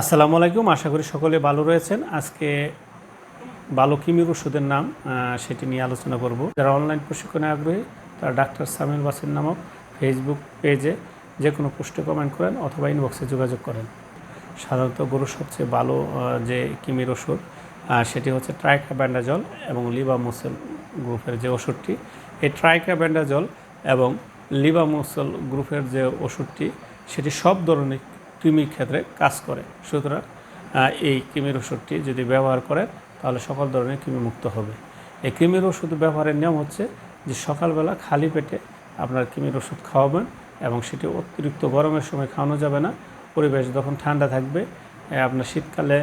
আসসালামু আলাইকুম, আশা করি সকলে ভালো রয়েছেন। আজকে ভালো কিমির ওষুধের নাম সেটি নিয়ে আলোচনা করব। যারা অনলাইন প্রশিক্ষণে আগ্রহী, তারা ডাক্তার সামিল বাসির নামক ফেসবুক পেজে যে কোনো পোস্টে কমেন্ট করেন অথবা ইনবক্সে যোগাযোগ করেন। সাধারণত গরুর সবচেয়ে ভালো যে কিমির ওষুধ সেটি হচ্ছে ট্রাইকা ব্যান্ডাজল এবং লিবামোসেল গ্রুপের যে ওষুধটি। এই ট্রাইকা ব্যান্ডাজল এবং লিবামোসেল গ্রুপের যে ওষুধটি, সেটি সব ধরনের কৃমির ক্ষেত্রে কাজ করে। সুতরাং এই কৃমির ওষুধটি যদি ব্যবহার করেন, তাহলে সকল ধরনের কৃমি মুক্ত হবে। এই কৃমির ওষুধ ব্যবহারের নিয়ম হচ্ছে যে সকালবেলা খালি পেটে আপনার কৃমির ওষুধ খাওয়াবেন এবং সেটি অতিরিক্ত গরমের সময় খাওয়ানো যাবে না। পরিবেশ যখন ঠান্ডা থাকবে আপনার শীতকালে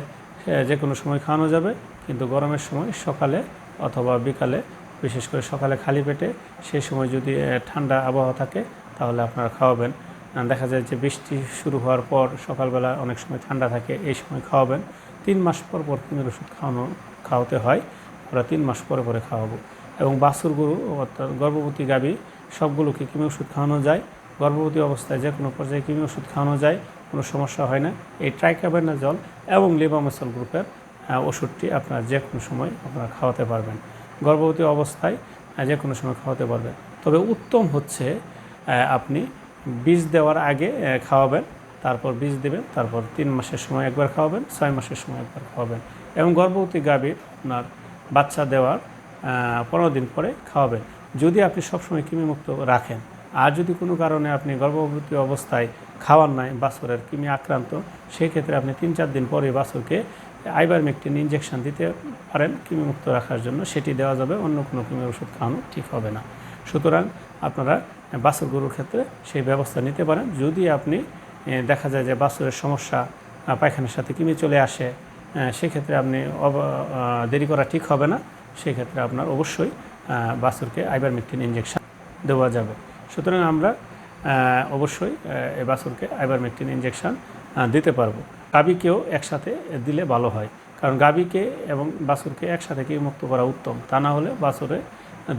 যে কোনো সময় খাওয়ানো যাবে, কিন্তু গরমের সময় সকালে অথবা বিকালে, বিশেষ করে সকালে খালি পেটে সেই সময় যদি ঠান্ডা আবহাওয়া থাকে, তাহলে আপনারা খাওয়াবেন। দেখা যায় যে বৃষ্টি শুরু হওয়ার পর সকালবেলা অনেক সময় ঠান্ডা থাকে, এই সময় খাওয়াবেন। তিন মাস পর পর কৃমির ওষুধ খাওয়ানো, খাওয়াতে হয়, আমরা তিন মাস পরে পরে খাওয়াবো। এবং বাছুর গরু, অর্থাৎ গর্ভবতী গাভী, সবগুলোকে কৃমি ওষুধ খাওয়ানো যায়। গর্ভবতী অবস্থায় যে কোনো পর্যায়ে কৃমি ওষুধ খাওয়ানো যায়, কোনো সমস্যা হয় না। এই ট্রাইকাবেনাজল এবং লিবামেসল গ্রুপের ওষুধটি আপনার যে কোনো সময় আপনারা খাওয়াতে পারবেন। গর্ভবতী অবস্থায় যে কোনো সময় খাওয়াতে পারবেন। তবে উত্তম হচ্ছে আপনি বীজ দেওয়ার আগে খাওয়াবেন, তারপর বীজ দেবেন, তারপর তিন মাসের সময় একবার খাওয়াবেন, ছয় মাসের সময় একবার খাওয়াবেন এবং গর্ভবতী গাভীর আপনার বাচ্চা দেওয়ার পনেরো দিন পরে খাওয়াবেন। যদি আপনি সবসময় কৃমিমুক্ত রাখেন, আর যদি কোনো কারণে আপনি গর্ভবতী অবস্থায় খাওয়ার নাই, বাছরের কৃমি আক্রান্ত সেই ক্ষেত্রে আপনি তিন চার দিন পরে বাছুরকে আইবারমেকটিন ইঞ্জেকশন দিতে পারেন কৃমিমুক্ত রাখার জন্য। সেটি দেওয়া যাবে, অন্য কোনো কৃমির ওষুধ খাওয়ানো ঠিক হবে না। সুতরাং আপনারা বাছুর গরুর ক্ষেত্রে সেই ব্যবস্থা নিতে পারেন। যদি আপনি দেখা যায় যে বাছুরের সমস্যা পায়খানার সাথে কৃমি চলে আসে সেক্ষেত্রে আপনি দেরি করা ঠিক হবে না। সেক্ষেত্রে আপনার অবশ্যই বাছুরকে আইবারমেকটিন ইঞ্জেকশন দেওয়া যাবে। সুতরাং আমরা অবশ্যই এই বাছুরকে আইবারমেকটিন ইঞ্জেকশন দিতে পারব। গাভীকেও একসাথে দিলে ভালো হয়। কারণ গাবিকে এবং বাছুরকে একসাথে কৃমি মুক্ত করা উত্তম। তা না হলে বাছুরে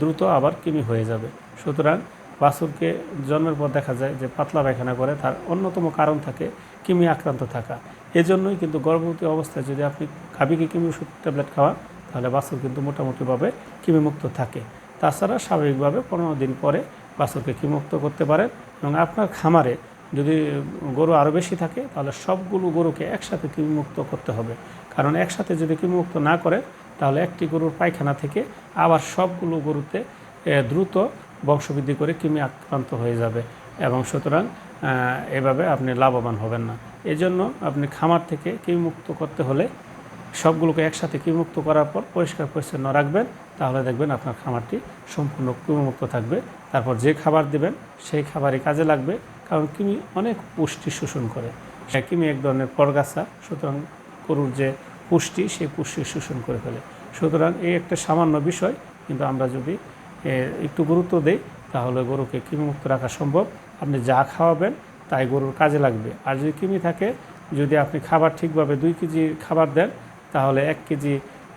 দ্রুত আবার কৃমি হয়ে যাবে। সুতরাং বাছুরকে জন্মের পর দেখা যায় যে পাতলা পায়খানা করে, তার অন্যতম কারণ থাকে কৃমি আক্রান্ত থাকা। এজন্যই কিন্তু গর্ভবতী অবস্থায় যদি আপনি গাভীকে কৃমি ওষুধ ট্যাবলেট খাওয়ান, তাহলে বাছুর কিন্তু মোটামুটিভাবে কৃমিমুক্ত থাকে। তাছাড়া স্বাভাবিকভাবে পনেরো দিন পরে বাছুরকে কৃমিমুক্ত করতে পারেন এবং আপনার খামারে যদি গরু আরও বেশি থাকে, তাহলে সবগুলো গরুকে একসাথে কৃমিমুক্ত করতে হবে। কারণ একসাথে যদি কৃমিমুক্ত না করে তাহলে একটি গরুর পায়খানা থেকে আবার সবগুলো গরুতে দ্রুত বংশবৃদ্ধি করে কৃমি আক্রান্ত হয়ে যাবে এবং সুতরাং এভাবে আপনি লাভবান হবেন না। এজন্য আপনি খামার থেকে কৃমিমুক্ত করতে হলে সবগুলোকে একসাথে কৃমিমুক্ত করার পর পরিষ্কার পরিচ্ছন্ন রাখবেন। তাহলে দেখবেন আপনার খামারটি সম্পূর্ণ কৃমিমুক্ত থাকবে। তারপর যে খাবার দেবেন সেই খাবারই কাজে লাগবে। কারণ কৃমি অনেক পুষ্টি শোষণ করে। কৃমি এক ধরনের পরগাছা। সুতরাং গরুর যে পুষ্টি সেই পুষ্টি শোষণ করে ফেলে। সুতরাং এই একটা সামান্য বিষয়, কিন্তু আমরা যদি একটু গুরুত্ব দেই, তাহলে গরুকে কৃমিমুক্ত রাখা সম্ভব। আপনি যা খাওয়াবেন, তাই গরুর কাজে লাগবে। আর যদি কৃমি থাকে, যদি আপনি খাবার ঠিকভাবে দুই কেজি খাবার দেন, তাহলে এক কেজি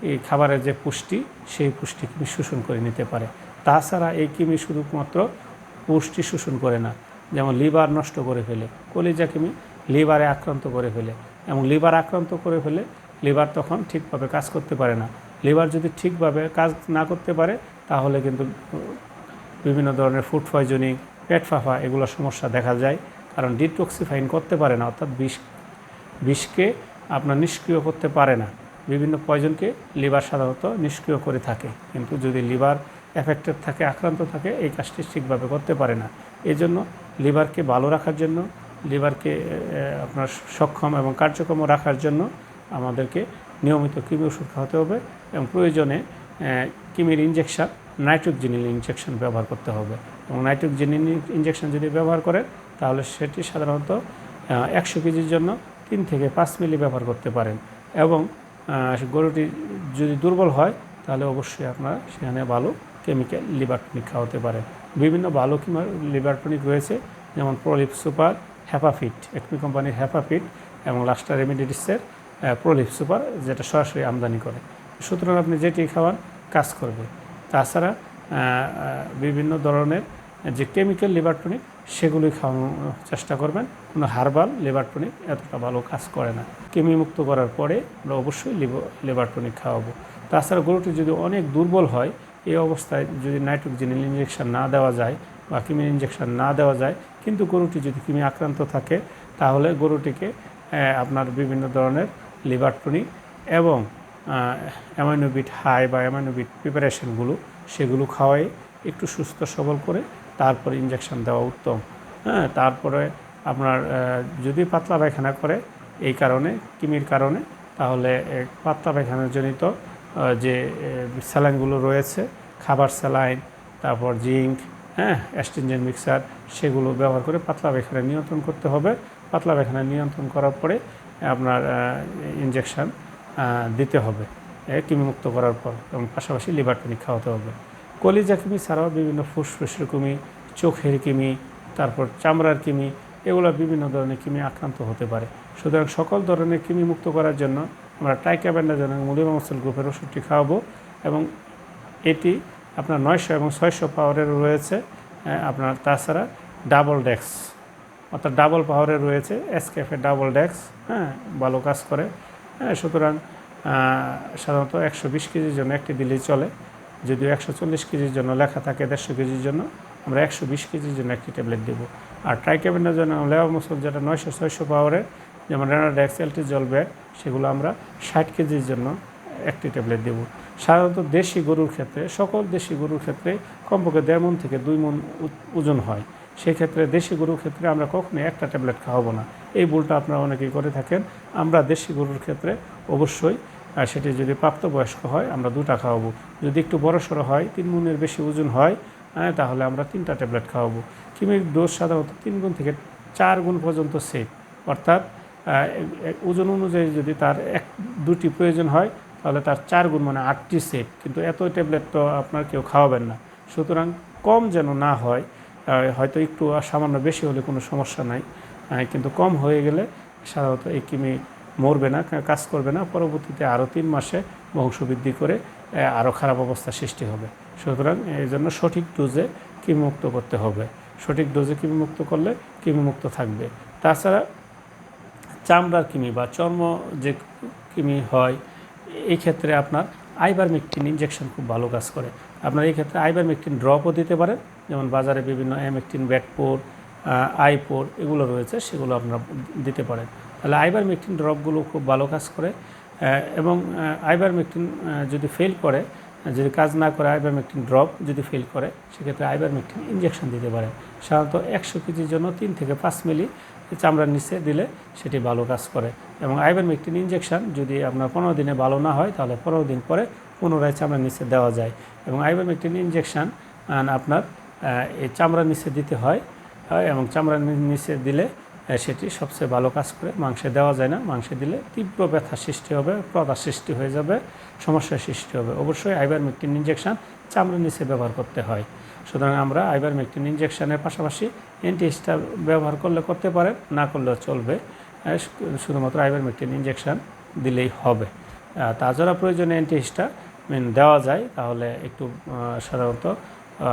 এই খাবারের যে পুষ্টি, সেই পুষ্টি কৃমি শোষণ করে নিতে পারে। তাছাড়া এই কৃমি শুধুমাত্র পুষ্টি শোষণ করে না, যেমন লিভার নষ্ট করে ফেলে, কলিজা কৃমি লিভারে আক্রান্ত করে ফেলে। এবং লিভার আক্রান্ত করে ফেলে লিভার তখন ঠিকভাবে কাজ করতে পারে না। লিভার যদি ঠিকভাবে কাজ না করতে পারে, তাহলে কিন্তু বিভিন্ন ধরনের ফুড পয়জনিং, পেট ফাঁফা এগুলো সমস্যা দেখা যায়। কারণ ডিটক্সিফাইন করতে পারে না, অর্থাৎ বিষ, বিষকে আপনার নিষ্ক্রিয় করতে পারে না। বিভিন্ন পয়জনকে লিভার সাধারণত নিষ্ক্রিয় করে থাকে। কিন্তু যদি লিভার এফেক্টেড থাকে, আক্রান্ত থাকে, এই কাজটি ঠিকভাবে করতে পারে না। এই জন্য লিভারকে ভালো রাখার জন্য, লিভারকে আপনার সক্ষম এবং কার্যক্রম রাখার জন্য আমাদেরকে নিয়মিত কৃমি ওষুধ খাওয়াতে হবে এবং প্রয়োজনে কৃমির ইঞ্জেকশন নাইট্রোজেনিল ইঞ্জেকশন ব্যবহার করতে হবে। এবং নাইট্রোজেনিল ইঞ্জেকশন যদি ব্যবহার করে তাহলে সেটি সাধারণত একশো কেজির জন্য তিন থেকে পাঁচ মিলি ব্যবহার করতে পারেন। এবং গরুটি যদি দুর্বল হয়, তাহলে অবশ্যই আপনারা সেখানে ভালো কেমিক্যাল লিভার টনিক খাওয়াতে পারেন। বিভিন্ন ভালো কিমা লিভার টনিক রয়েছে, যেমন প্রলিপ সুপার হ্যাপাফিট একমি কোম্পানির হ্যাপাফিট এবং লাস্টার রেমিডিসের প্রলিপ সুপার, যেটা সরাসরি আমদানি করে। সুতরাং আপনি যেটি খাওয়ান, কাজ করবে। তাছাড়া বিভিন্ন ধরনের যে কেমিক্যাল লিভার টনিক সেগুলোই খাওয়ানোর চেষ্টা করবেন। কোনো হার্বাল লিভার টনিক এতটা ভালো কাজ করে না। কৃমি মুক্ত করার পরে আমরা অবশ্যই লিভার টনিক খাওয়াবো। তাছাড়া গরুটি যদি অনেক দুর্বল হয়, এই অবস্থায় যদি নাইট্রোজেনিল ইঞ্জেকশন না দেওয়া যায় বা কৃমির ইঞ্জেকশন না দেওয়া যায়, কিন্তু গরুটি যদি কিমি আক্রান্ত থাকে, তাহলে গরুটিকে আপনার বিভিন্ন ধরনের লিভার টনিক এবং অ্যামাইনোবিট হাই বা অ্যামাইনোবিট প্রিপারেশনগুলো সেগুলো খাওয়াই, একটু সুস্থ সবল করে তারপরে ইঞ্জেকশন দেওয়া উত্তম। হ্যাঁ তারপরে আপনার যদি পাতলা পায়খানা করে, এই কারণে, কৃমির কারণে, তাহলে পাতলা পায়খানার জনিত যে স্যালাইনগুলো রয়েছে, খাবার স্যালাইন, তারপর জিঙ্ক হ্যাঁ অ্যাস্টিনজেন মিক্সার, সেগুলো ব্যবহার করে পাতলা পায়খানা নিয়ন্ত্রণ করতে হবে। পাতলা পায়খানা নিয়ন্ত্রণ করার পরে আপনার ইঞ্জেকশন দিতে হবে। কৃমিমুক্ত করার পর এবং পাশাপাশি লিভার টনিক খাওয়াতে হবে। কলিজা কৃমি ছাড়াও বিভিন্ন ফুসফুসের কৃমি, চোখের কৃমি, তারপর চামড়ার কৃমি, এগুলো বিভিন্ন ধরনের কৃমি আক্রান্ত হতে পারে। সুতরাং সকল ধরনের কৃমি মুক্ত করার জন্য আমরা টাইকাব্যান্ডাজন এবং মুলিমামসল গ্রুপের ওষুধটি খাওয়াবো এবং এটি আপনার নয়শো এবং ছয়শো পাওয়ারের রয়েছে আপনার তাছাড়া ডাবল ডেক্স অর্থাৎ ডাবল পাওয়ারে রয়েছে এসকেফে ডাবল ডেক্স হ্যাঁ ভালো কাজ করে। হ্যাঁ সুতরাং সাধারণত একশো বিশ কেজির জন্য একটি দিলেই চলে। যদিও একশো চল্লিশ কেজির জন্য লেখা থাকে দেড়শো কেজির জন্য, আমরা একশো বিশ কেজির জন্য একটি ট্যাবলেট দেবো। আর ট্রাইকেবেনের জন্য লেওয়া মুসল যেটা নয়শো, ছয়শো পাওয়ারের যেমন রেনাডেক্স এলটি জল ব্যাগ সেগুলো আমরা ষাট কেজির জন্য একটি ট্যাবলেট দেবো। সাধারণত দেশি গরুর ক্ষেত্রে, সকল দেশি গরুর ক্ষেত্রে কমপক্ষে দেড় মন থেকে দুই মন ওজন হয়। সেই ক্ষেত্রে দেশি গরুর ক্ষেত্রে আমরা কখনোই একটা ট্যাবলেট খাওয়াবো না। এই ভুলটা আপনারা অনেকেই করে থাকেন। আমরা দেশি গরুর ক্ষেত্রে অবশ্যই আর সেটি যদি প্রাপ্তবয়স্ক হয় আমরা দুটা খাওয়াবো। যদি একটু বড় সড়ো হয় তিন গুণের বেশি ওজন হয় হ্যাঁ, তাহলে আমরা তিনটা ট্যাবলেট খাওয়াবো। কিমির ডোজ সাধারণত তিন গুণ থেকে চার গুণ পর্যন্ত সেফ অর্থাৎ ওজন অনুযায়ী যদি তার এক দুটি প্রয়োজন হয় তাহলে তার চার গুণ মানে আটটি সেফ কিন্তু এত ট্যাবলেট তো আপনার কেউ খাওয়াবেন না। সুতরাং কম যেন না হয় হয়তো একটু সামান্য বেশি হলে কোনো সমস্যা নাই কিন্তু কম হয়ে গেলে সাধারণত এই কিমি মরবে না কাজ করবে না। পরবর্তীতে আরও তিন মাসে বংশবৃদ্ধি করে আরও খারাপ অবস্থা সৃষ্টি হবে। সুতরাং এই জন্য সঠিক ডোজে কৃমিমুক্ত করতে হবে। সঠিক ডোজে কৃমিমুক্ত করলে কৃমিমুক্ত থাকবে। তাছাড়া চামড়ার কৃমি বা চর্ম যে কৃমি হয়, এই ক্ষেত্রে আপনার আইবারমেকটিন ইনজেকশন খুব ভালো কাজ করে। আপনার এই ক্ষেত্রে আইবারমেকটিন ড্রপও দিতে পারেন যেমন বাজারে বিভিন্ন অ্যামেকটিন ব্যাটপোর আইপোর এগুলো রয়েছে সেগুলো আপনারা দিতে পারেন। তাহলে আইবারমেকটিন ড্রপগুলো খুব ভালো কাজ করে এবং আইবারমেকটিন যদি ফেল করে যদি কাজ না করে আইবার আইবারমেকটিন ড্রপ যদি ফেল করে সেক্ষেত্রে আইবারমেকটিন ইঞ্জেকশন দিতে পারে সাধারণত একশো কেজির জন্য তিন থেকে পাঁচ মিলি চামড়ার নিচে দিলে সেটি ভালো কাজ করে। এবং আইবারমেকটিন ইনজেকশন যদি আপনার পনেরো দিনে ভালো না হয় তাহলে পনেরো দিন পরে পুনরায় চামড়ার নিচে দেওয়া যায়। এবং আইবারমেকটিন ইনজেকশন আপনার আহ, এই চামড়ার নিচে দিতে হয় এবং চামড়ার নি- নিচে দিলে সেটি সবচেয়ে ভালো কাজ করে। মাংসে দেওয়া যায় না, মাংসে দিলে তীব্র ব্যথা সৃষ্টি হবে, প্রদা সৃষ্টি হয়ে যাবে সমস্যার সৃষ্টি হবে। অবশ্যই আইবারমেকটিন ইনজেকশন চামড়ার নিচে ব্যবহার করতে হয়। সুতরাং আমরা আইবার আইবারমেকটিন ইনজেকশনের পাশাপাশি অ্যান্টিস্টার ব্যবহার করলে করতে পারেন না করলেও চলবে। শুধুমাত্র আইবারমেকটিন ইনজেকশন দিলেই হবে। তাছাড়া প্রয়োজনে অ্যান্টিস্টার দেওয়া যায়, তাহলে একটু সাধারণত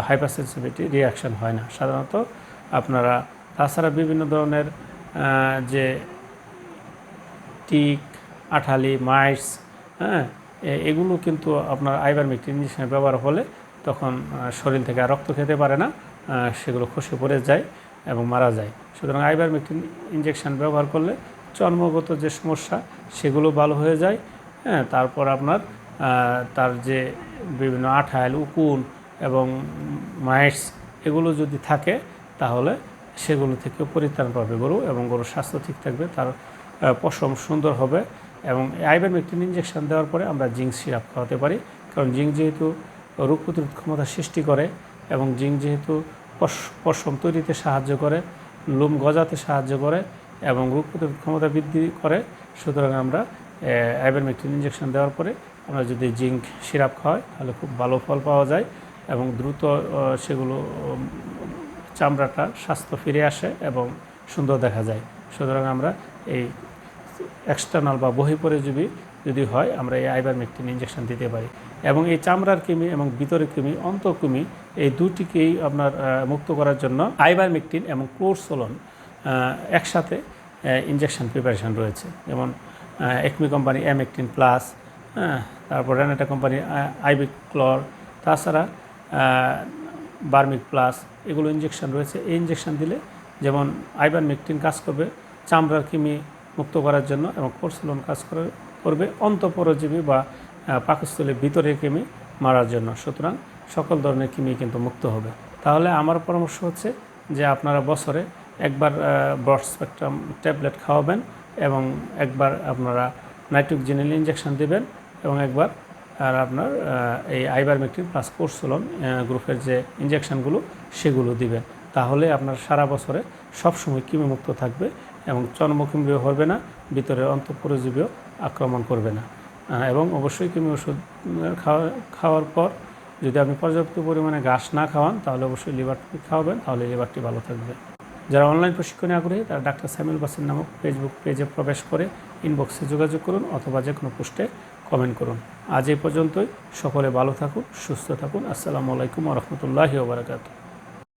হাইপার সেন্সিটিভিটি রিয়াকশন হয় না। সাধারণত আপনারা তাছাড়া বিভিন্ন ধরনের যে টিক, আঠালি মাইটস হ্যাঁ এগুলো কিন্তু আপনার আইবার আইবারমেকটিন ইঞ্জেকশনের ব্যবহার হলে তখন শরীর থেকে আর রক্ত খেতে পারে না সেগুলো খসে পড়ে যায় এবং মারা যায়। সুতরাং আইবার আইবারমেকটিন ইঞ্জেকশন ব্যবহার করলে চর্মগত যে সমস্যা, সেগুলো ভালো হয়ে যায় হ্যাঁ তারপর আপনার তার যে বিভিন্ন আঠাল, উকুন এবং মাইটস এগুলো যদি থাকে, তাহলে সেগুলো থেকে পরিত্রাণ পাবে গরু এবং গরুর স্বাস্থ্য ঠিক থাকবে, তার পশম সুন্দর হবে এবং আইবারমেকটিন ইঞ্জেকশন দেওয়ার পরে আমরা জিঙ্ক সিরাপ খাওয়াতে পারি। কারণ জিঙ্ক যেহেতু রোগ প্রতিরোধ ক্ষমতা সৃষ্টি করে এবং জিঙ্ক যেহেতু পশ- পশম তৈরিতে সাহায্য করে, লোম গজাতে সাহায্য করে এবং রোগ প্রতিরোধ ক্ষমতা বৃদ্ধি করে, সুতরাং আমরা আইবারমেকটিন ইঞ্জেকশন দেওয়ার পরে আমরা যদি জিঙ্ক সিরাপ খাওয়াই, তাহলে খুব ভালো ফল পাওয়া যায়। এবং দ্রুত সেগুলো চামড়াটা স্বাস্থ্য ফিরে আসে এবং সুন্দর দেখা যায়। সুতরাং আমরা এই এক্সটার্নাল বা বহিঃপরিজীবী যদি হয়, আমরা এই আইবার আইবারমেকটিন ইঞ্জেকশন দিতে পারি। এবং এই চামড়ার কৃমি এবং ভিতরের কৃমি, অন্তঃকৃমি, এই দুটিকেই আপনার মুক্ত করার জন্য আইবার আইবারমেকটিন এবং ক্লোরসোলন একসাথে ইঞ্জেকশন প্রিপারেশন রয়েছে। যেমন একমি কোম্পানি এমেকটিন প্লাস হ্যাঁ তারপর রেনাটা কোম্পানি আইবিক ক্লর তাছাড়া বার্মিক প্লাস, এগুলো ইঞ্জেকশন রয়েছে। এই ইঞ্জেকশন দিলে যেমন আইবার মেকটিন কাজ করবে, চামড়ার কৃমি মুক্ত করার জন্য এবং কোর্সলন কাজ করে, করবে অন্তঃপরজীবী বা পাকস্থলীর ভিতরের কৃমি মারার জন্য। সুতরাং সকল ধরনের কৃমি কিন্তু মুক্ত হবে। তাহলে আমার পরামর্শ হচ্ছে যে আপনারা বছরে একবার ব্রড স্পেকট্রাম ট্যাবলেট খাওয়াবেন এবং একবার আপনারা নাইট্রোজেনিল ইঞ্জেকশন দেবেন এবং একবার আর আপনার এই আইবারমেকটিন প্লাস কোর্সোলন গ্রুপের যে ইঞ্জেকশনগুলো সেগুলো দিবেন। তাহলে আপনার সারা বছরে সবসময় কৃমিমুক্ত থাকবে এবং চর্মকৃমিও হবে না ভিতরে অন্তঃপরজীবীও আক্রমণ করবে না। এবং অবশ্যই কৃমি ওষুধ খাওয়া, খাওয়ার পর যদি আপনি পর্যাপ্ত পরিমাণে ঘাস না খাওয়ান, তাহলে অবশ্যই লিভারটি খাওয়াবেন, তাহলে লিভারটি ভালো থাকবে। যারা অনলাইন প্রশিক্ষণে আগ্রহী, তারা ডাক্তার স্যামুয়েল বাসের নামক ফেসবুক পেজে প্রবেশ করে ইনবক্সে যোগাযোগ করুন অথবা যে কোনো পোস্টে কমেন্ট করুন। আজ এ পর্যন্তই। সকলে ভালো থাকুন সুস্থ থাকুন। আসসালামু আলাইকুম রহমতুল্লাহি ওবরাকাতু